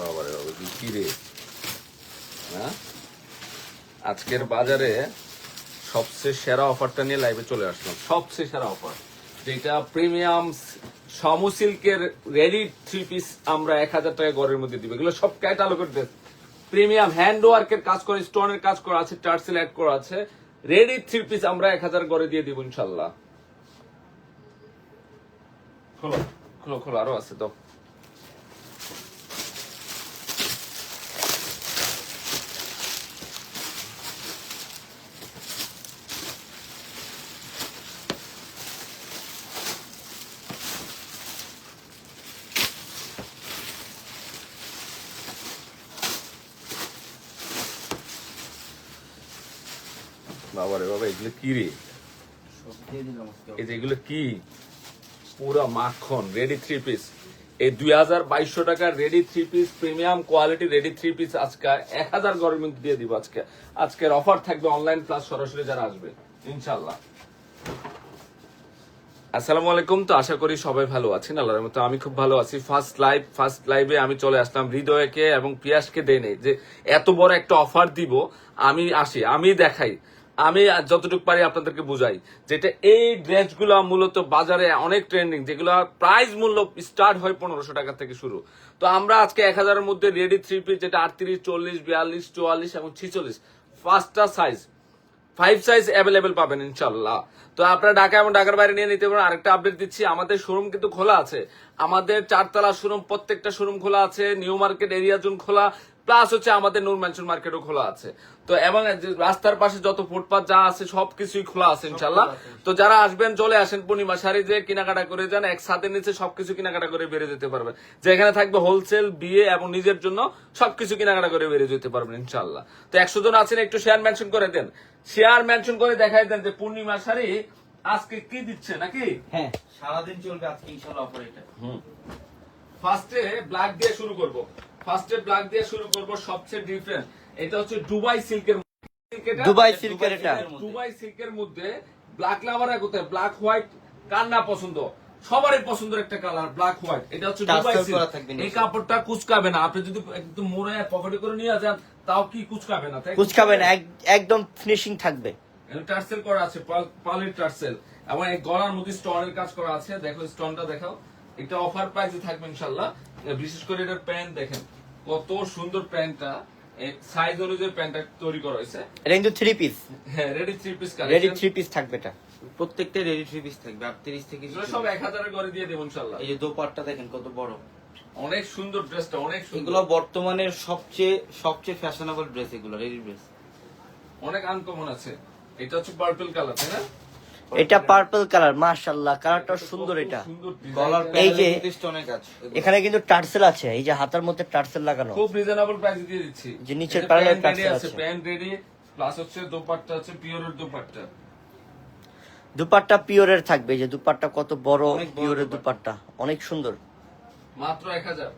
বাবারে বাবা কি কি রে হ্যাঁ? আজকের বাজারে সবচেয়ে সেরা অফারটা নিয়ে লাইভে চলে আসলাম। সবচেয়ে সেরা অফার, যেটা প্রিমিয়াম সমু সিল্কের রেডি থ্রি পিস আমরা এক হাজার টাকা গড়ের মধ্যে দিব। এগুলো সব ক্যাটালগের ড্রেস প্রিমিয়াম হ্যান্ড ওয়ার্কের কাজ করে স্টোনের কাজ করা আছে টার্সেল অ্যাড করা আছে। রেডি থ্রি পিস আমরা এক হাজার গড়ে দিয়ে দিব ইনশাল্লাহ। খোলো খোলো খোলো, আরও আছে তো বাবারে বাবা, এগুলো কি রে? এই যে এগুলো কি? পুরো মাখন রেডি থ্রি পিস এই দুই হাজার বাইশশো টাকার ready three piece premium quality ready three piece আজকে এক হাজার গরমের দিয়ে দিব আজকে। আজকের অফার থাকবে অনলাইন প্লাস সরাসরি যারা আসবে ইনশাল্লাহ আসসালামু আলাইকুম, তো আশা করি সবাই ভালো আছেন, আল্লাহর মতো আমি খুব ভালো আছি। ফার্স্ট লাইভ ফার্স্ট লাইভে আমি চলে আসলাম হৃদয়কে এবং পিয়াসকে নেই। যে এত বড় একটা অফার দিব, আমি আসি, আমি দেখাই। আমি যতটুকু পারি আপনাদেরকে বুঝাই যেটা এই ড্রেসগুলো মূলত বাজারে অনেক ট্রেন্ডিং যেগুলো প্রাইস মূল্য স্টার্ট হয় পনেরোশো টাকা থেকে শুরু। তো আমরা আজকে এক হাজারের মধ্যে রেডি থ্রি পিস যেটা আটত্রিশ, চল্লিশ, বিয়াল্লিশ, চুয়াল্লিশ এবং ছিচল্লিশ, পাঁচটা সাইজ ফাইভ সাইজ অ্যাভেলেবেল পাবেন ইনশাল্লাহ। তো আপনারা ঢাকা এবং ঢাকার বাইরে নিয়ে নিতে পারেন। আরেকটা আপডেট দিচ্ছি, আমাদের শোরুম কিন্তু খোলা আছে। আমাদের চারতলা শোরুম প্রত্যেকটা শোরুম খোলা আছে। নিউ মার্কেট, এরিয়া জোন খোলা। প্লাস হচ্ছে আমাদের নূর ম্যানশন মার্কেটও খোলা আছে। তো এবং রাস্তার পাশে যত ফুটপাথ যা আছে সবকিছুই খোলা আছে ইনশাল্লাহ তো যারা আসবেন চলে আসেন পূর্ণিমা শাড়ি যে কেনাকাটা করে যান এক ছাদের নিচে সবকিছু কেনাকাটা করে বেড়ে যেতে পারবেন। যেখানে থাকবে হোলসেল বিয়ে এবং নিজের জন্য সবকিছু কেনাকাটা করে বেড়ে যেতে পারবেন ইনশাল্লাহ তো একশো জন আছেন একটু শেয়ার মেনশন করে দেন। শেয়ার মেনশন করে দেখাই দেন যে পূর্ণিমা শাড়ি আজকে কি দিচ্ছে নাকি? হ্যাঁ। সারাদিন চলবে আজকে ইনশাল্লাহ অফার এটা। ফার্স্টে ব্ল্যাক দিয়ে শুরু করব। ফার্স্টে ব্ল্যাক দিয়ে শুরু করব সবচেয়ে ডিফারেন্ট এটা হচ্ছে দুবাই সিল্কের দুবাই সিল্কের এটা। দুবাই সিল্কের মধ্যে ব্ল্যাক লাভার কোথায় ব্ল্যাক হোয়াইট কার না পছন্দ? সবারই পছন্দের একটা কালার ব্ল্যাক হোয়াইট এটা হচ্ছে দুবাই সিল্ক। এই কাপড়টা কুচকাবে না। আপনি যদি একদম মোড়ে পকেটে করে নিয়ে যান তাও কি কুচকাবে না? তাই কুচকাবেন এক- একদম ফিনিশিং থাকবে। টার্সেল করা আছে পাল- পালের টার্সেল। এবং এই গলার মধ্যে স্টোনের কাজ করা আছে। দেখো স্টোনটা দেখাও। এটা অফার প্রাইসে থাকবে ইনশাল্লাহ বিশেষ করে এটার প্যান্ট দেখেন। কত সুন্দর প্যান্টটা সাইজ অনুযায়ী প্যান্টটা তৈরি করা হয়েছে। এটা কিন্তু থ্রি পিস হ্যাঁ ready three piece ready three piece থাকবে এটা। প্রত্যেকটা রেডি থ্রি পিস থাকবে আটত্রিশ থেকে সব এক হাজারের করে দিয়ে দেবো ইনশাল্লাহ এই যে দোপাট্টা দেখেন কত বড়। অনেক সুন্দর ড্রেসটা অনেক সুন্দর। এগুলো বর্তমানে সবচেয়ে সবচেয়ে ফ্যাশনেবল ড্রেস এগুলো রেডি ড্রেস অনেক আনকমন আছে। এটা হচ্ছে পার্পল কালার তাই না? এটা পার্পল কালার মাশাআল্লাহ কালারটা সুন্দর এটা। এই যে- এখানে কিন্তু টার্সেল আছে এই যে হাতার মধ্যে টার্সেল লাগানো। খুব রিজনেবল প্রাইসে দিয়ে দিচ্ছি। যে নিচের প্যানেলে টার্সেল আছে। প্যান্ট রেডি প্লাস হচ্ছে দোপাট্টা আছে পিওরের দোপাট্টা। দুপাট্টা পিওরের থাকবে এই যে দুপাট্টা কত বড় পিওরের দুপাট্টা। দুপাট্টা অনেক সুন্দর। মাত্র এক হাজার।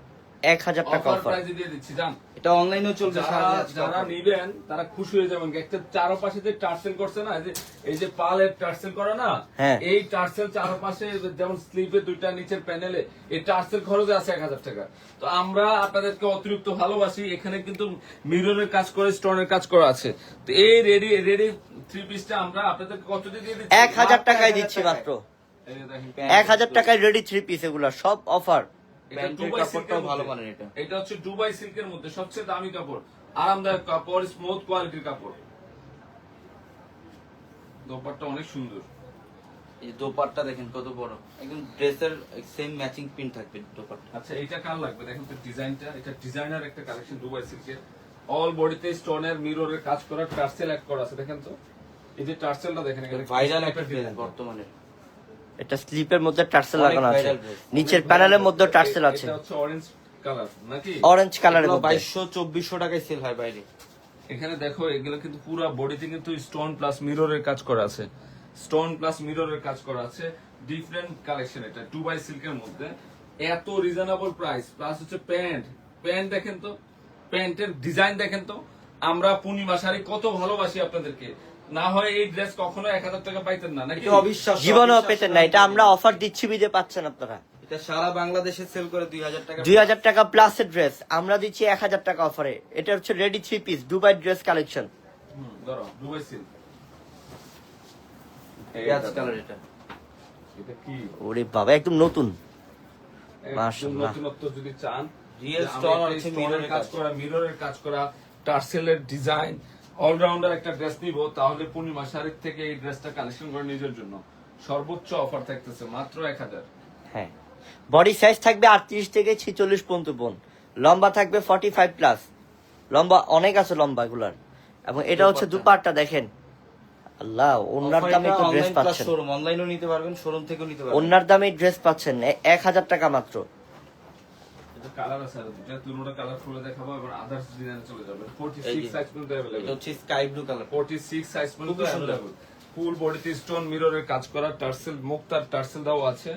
এক হাজার টাকা অফার দিয়ে দিচ্ছি জান। এটা অনলাইনেও চলবে যারা সারা যারা offer। নিবেন তারা খুশি হয়ে যাবেন। একটা চারপাশে যে টার্সেল করছে না এই যে এই যে পালের টার্সেল করা না হ্যাঁ। এই টার্সেল চারপাশে যেমন স্লিপে দুইটা নিচের প্যানেলে এই টার্সেল খরচ আছে এক হাজার টাকা। তো আমরা আপনাদেরকে অতিরিক্ত ভালোবাসি এখানে কিন্তু মিররের কাজ করে স্টোনের কাজ করা আছে। তো এই রেডি রেডি থ্রি পিসটা আমরা আপনাদেরকে কত দিয়ে দিচ্ছি? এক হাজার টাকায় 1000 দিচ্ছি মাত্র। এক হাজার টাকায় রেডি থ্রি পিস এগুলা সব অফার প্যান্টের কাপড়টাও ভালো মানের এটা। এটা হচ্ছে দুবাই সিল্কের মধ্যে সবচেয়ে দামি কাপড়। আরামদায়ক কাপড় স্মুথ কোয়ালিটির কাপড়। দোপাট্টা অনেক সুন্দর। এই দোপাট্টা দেখেন কত বড়। একদম ড্রেসের সেম ম্যাচিং প্রিন্ট থাকবে দোপাট্টা। আচ্ছা এটা কার লাগবে? দেখেন তো ডিজাইনটা। এটা ডিজাইনার একটা কালেকশন দুবাই সিল্কের অল বডিতে স্টোনের মিররের কাজ করা টার্সেল এক করা আছে দেখেন তো। এই যে টার্সেলটা দেখেন এখানে ভাইরাল একটা ডিজাইন বর্তমানে। এটা স্লিপের মধ্যে টার্সেল লাগানো আছে। নিচের প্যানেলের মধ্যে টার্সেল আছে। এটা হচ্ছে অরেঞ্জ কালার নাকি? অরেঞ্জ কালারের মধ্যে। বাইশশো চব্বিশশো টাকায় সেল হয় বাইরে। এখানে দেখো এগুলো কিন্তু পুরো বডিতে কিন্তু স্টোন প্লাস মিররের কাজ করা আছে। স্টোন প্লাস মিররের কাজ করা আছে। ডিফারেন্ট কালেকশন এটা টু বাই সিল্কের মধ্যে। এত রিজনেবল প্রাইস প্লাস হচ্ছে প্যান্ট প্যান্ট দেখেন তো প্যান্টের ডিজাইন দেখেন তো। আমরা পূর্ণিমা শাড়ি কত ভালোবাসি আপনাদেরকে। না হয় এই ড্রেস কখনো এক হাজার টাকা পাইতেন না নাকি? এটা অবিশ্বাস্য পেতেন না এটা আমরা অফার দিচ্ছি বিদে পাচ্ছেন আপনারা। এটা সারা বাংলাদেশে সেল করে দুই হাজার টাকা দুই হাজার টাকা প্লাস ড্রেস আমরা দিচ্ছি এক হাজার টাকা অফারে এটা হচ্ছে ready three piece Dubai dress collection ধরো দুবাই সিল্ক পেঁয়াজ কালার এটা। এটা কি? ওরে বাবা একদম নতুন। মাশাআল্লাহ। নতুনত্ব যদি চান আছে, কাজ। করা মিররের কাজ করা টার্সেলের ডিজাইন অলরাউন্ডার একটা ড্রেস নিব তাহলে পূর্ণিমা শাড়ির থেকে এই ড্রেসটা কালেকশন করে নিজের জন্য। সর্বোচ্চ অফার থাকতেছে মাত্র এক হাজার। হ্যাঁ। বডি সাইজ থাকবে আটত্রিশ থেকে ছিচল্লিশ পর্যন্ত বোন। লম্বা থাকবে ফর্টি ফাইভ প্লাস লম্বা অনেক আছে লম্বা গুলার এবং এটা হচ্ছে দুপাটটা। দেখেন। আল্লাহ ওনার দামে একটু ড্রেস পাচ্ছেন। অনলাইনও নিতে পারবেন শোরুম থেকেও নিতে পারবেন। ওনার দামে ড্রেস পাচ্ছেন এক হাজার টাকা মাত্র। এটা কালার আছে আর দুটা দুটোটা কালার খুলে দেখাবো এবার আদার্স ডিজাইনে চলে যাবে। ফোর্টি এই সিক্স যে। সাইজ পর্যন্ত এটা হচ্ছে sky blue colour forty six size পর্যন্ত খুবই ফুল বডিতে স্টোন মিররের কাজ করা টার্সেল মুক্তার টার্সেল দাও আছে।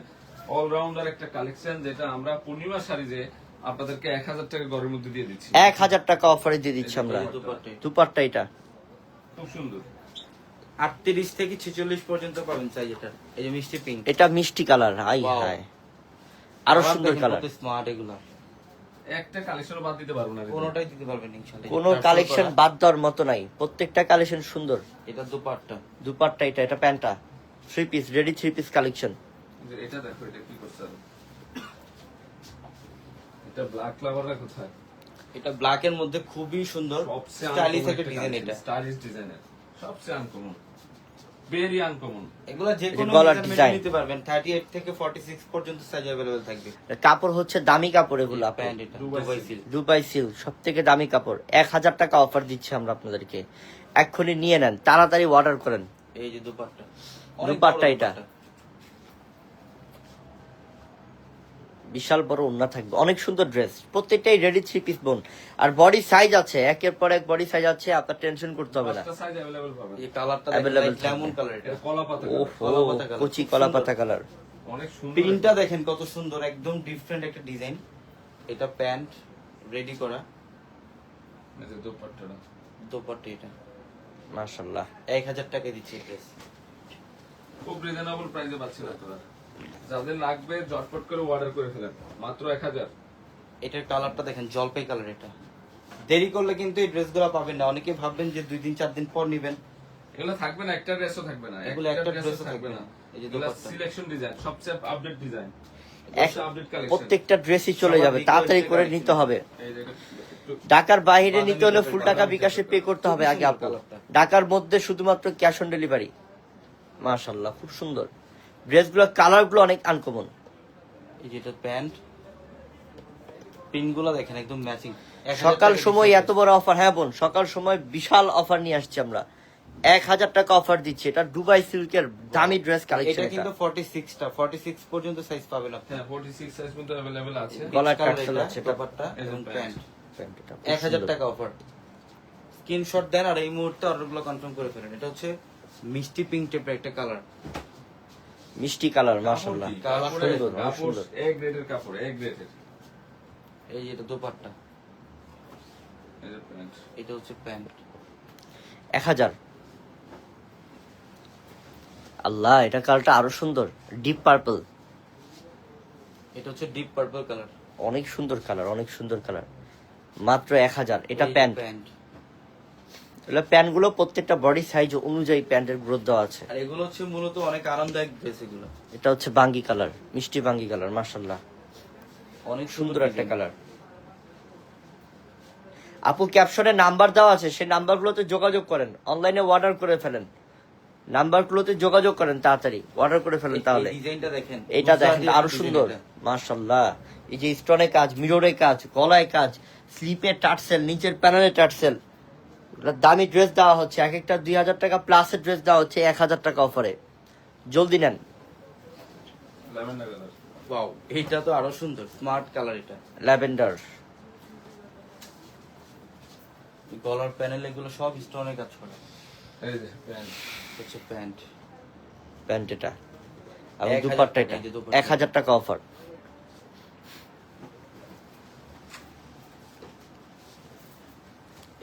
অলরাউন্ডার একটা কালেকশন যেটা আমরা পূর্ণিমা শাড়ি যে আপনাদেরকে এক হাজার টাকা ঘরের মধ্যে দিয়ে দিচ্ছি। এক হাজার টাকা অফারে দিয়ে দিচ্ছি আমরা। দুপাট্টা এটা। খুব সুন্দর। আটত্রিশ থেকে ছেচল্লিশ পর্যন্ত পাবেন সাইজ এটা। এই যে মিষ্টি পিঙ্ক এটা মিষ্টি কালার হাই Wow. হাই। আরও সুন্দর কালার স্মার্ট এগুলো। একটা কালেকশন বাদ দিতে পারব না। কোনোটাই দিতে পারবেন ইনশাআল্লাহ কোনো কালেকশন বাদ দেওয়ার মতো নাই। প্রত্যেকটা কালেকশন সুন্দর। এটা দুপাট্টা। দুপাট্টা এটা এটা প্যান্টটা। Three piece ready three piece collection এটা দেখো এটা কি করছে এটা ব্ল্যাক কোথায়? এটা ব্ল্যাক এর মধ্যে খুবই সুন্দর। স্টাইলিশ একটা ডিজাইন এটা। স্টাইলিশ ডিজাইনের সবচেয়ে আনকমন ভেরি আনকমন এগুলো যে কোনো গলার measurement design। নিতে পারবেন 38 থেকে 46 পর্যন্ত সাইজ अवेलेबल থাকবে কাপড় হচ্ছে দামি কাপড় এগুলো আপু। প্যান্ট এটা Dubai Dubai silk। Silk Dubai silk সব থেকে দামি কাপড় এক হাজার টাকা অফার দিচ্ছি আমরা আপনাদেরকে এক্ষুনি নিয়ে নেন তাড়াতাড়ি অর্ডার করেন এই যে দুপাট্টা দুপাট্টা এটা। বিশাল বড় ওড়না থাকবে। অনেক সুন্দর ড্রেস প্রত্যেকটাই রেডি থ্রি পিস বোন আর বডি সাইজ আছে একের পর এক বডি সাইজ আছে আপনার টেনশন করতে হবে না। কচি কলা পাতা কালার প্রিন্টটা দেখেন কত সুন্দর একদম ডিফারেন্ট একটা ডিজাইন এটা প্যান্ট রেডি করা। দোপাট্টা দোপাট্টা এটা। মাশাআল্লাহ। টাকা দিচ্ছি ড্রেস খুব রিজনেবল প্রাইসে যাদের লাগবে ঝটপট করে অর্ডার করে ফেলেন। মাত্র এক হাজার। এটার কালারটা দেখেন জলপাই কালার এটা। দেরি করলে কিন্তু এই ড্রেসগুলো পাবেন না। অনেকে ভাববেন যে দুই দিন চার দিন পর নিবেন। এগুলো থাকবে না একটা ড্রেসও থাকবে না। এগুলো একটা dress ও থাকবে না। এই যে দোপাট্টা। সিলেকশন ডিজাইন সবচেয়ে আপডেট ডিজাইন প্রত্যেকটা ড্রেসই চলে যাবে। তাড়াতাড়ি করে নিতে হবে। ঢাকার বাইরে নিতে হলে ফুল টাকা বিকাশে পে করতে হবে আগে সুন্দর আপু কালারটা। ঢাকার মধ্যে শুধুমাত্র ক্যাশ অন ডেলিভারি মাশাল্লাহ খুব সুন্দর। ড্রেসগুলো কালারগুলো অনেক আনকমন এই যে এটা প্যান্ট পিনগুলো দেখেন একদম ম্যাচিং সকাল সময় এত বড় অফার হ্যাঁ বোন সকাল সময় বিশাল অফার নিয়ে আসছি আমরা এক হাজার টাকা অফার দিচ্ছি এটা দুবাই সিল্কের দামি ড্রেস কালেকশন এটা কিন্তু 46 টা 46 পর্যন্ত সাইজ পাবেন আপনি হ্যাঁ 46 সাইজ পর্যন্ত अवेलेबल আছে গলার Peach color টার্সেল এটা, আছে এটা। দোপাট্টা এই যে এবং প্যান্ট। প্যান্ট এক হাজার টাকা অফার স্ক্রিনশট দেন আর এই মুহূর্তে অর্ডারগুলো কনফার্ম করে ফেলেন এটা হচ্ছে মিষ্টি পিঙ্ক টাইপের একটা কালার মিষ্টি কালার কাপড়ের সুন্দর, কাপড় সুন্দর। এ গ্রেডের কাপড় এ গ্রেডের এই এটা দোপাট্টা। এই প্যান্ট। এটা হচ্ছে প্যান্ট। এক হাজার। আল্লাহ এটা কালারটা আরও সুন্দর। ডিপ পার্পল এটা হচ্ছে ডিপ পার্পল কালার। অনেক সুন্দর কালার অনেক সুন্দর কালার। মাত্র এক হাজার। এটা প্যান্ট। প্যান্ট। এগুলো প্যান্টগুলো প্রত্যেকটা বডি সাইজ অনুযায়ী প্যান্টের গ্রোথ দেওয়া আছে। আর এগুলো হচ্ছে মূলত অনেক আরামদায়ক ড্রেস এগুলো। এটা হচ্ছে বাঙ্গি কালার মিষ্টি বাঙ্গি কালার মার্শাল্লাহ অনেক সুন্দর একটা কালার। আপু ক্যাপশনে নাম্বার দেওয়া আছে সেই নাম্বারগুলোতে যোগাযোগ করেন। অনলাইনে অর্ডার করে ফেলেন। নাম্বারগুলোতে যোগাযোগ করেন তাড়াতাড়ি। অর্ডার করে ফেলেন তাহলে। ডিজাইনটা দেখেন। এটা দেখেন আরও সুন্দর। এটা। এই যে স্টোনে কাজ মিররে কাজ গলায় কাজ স্লিপে টার্সেল নিচের প্যানেলে টার্সেল দামি ড্রেস দেওয়া হচ্ছে এক একটা দুই হাজার টাকা প্লাসের ড্রেস দেওয়া হচ্ছে এক হাজার টাকা অফারে জলদি নেন। ওয়াও এইটা তো আরও সুন্দর স্মার্ট কালার এটা। ল্যাভেন্ডার গলার প্যানেল এগুলো সব স্টোনের কাজ করা। এই যে প্যান্ট। হচ্ছে প্যান্ট। প্যান্ট এটা। এবং দুপাট্টা। এক হাজার টাকা অফার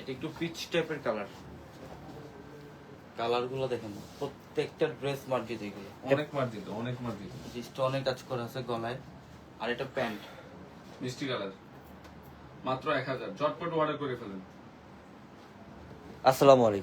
এটা একটু পিচ টাইপের কালার কালারগুলো দেখেন প্রত্যেকটা ড্রেস মার্জিত এগুলো। অনেক মার্জিত অনেক মার্জিত। অনেক কাজ করা আছে গলায় আর এটা প্যান্ট। মিষ্টি কালার। মাত্র এক হাজার ঝটপট অর্ডার করে ফেলেন। আসসালামু আলাইকুম।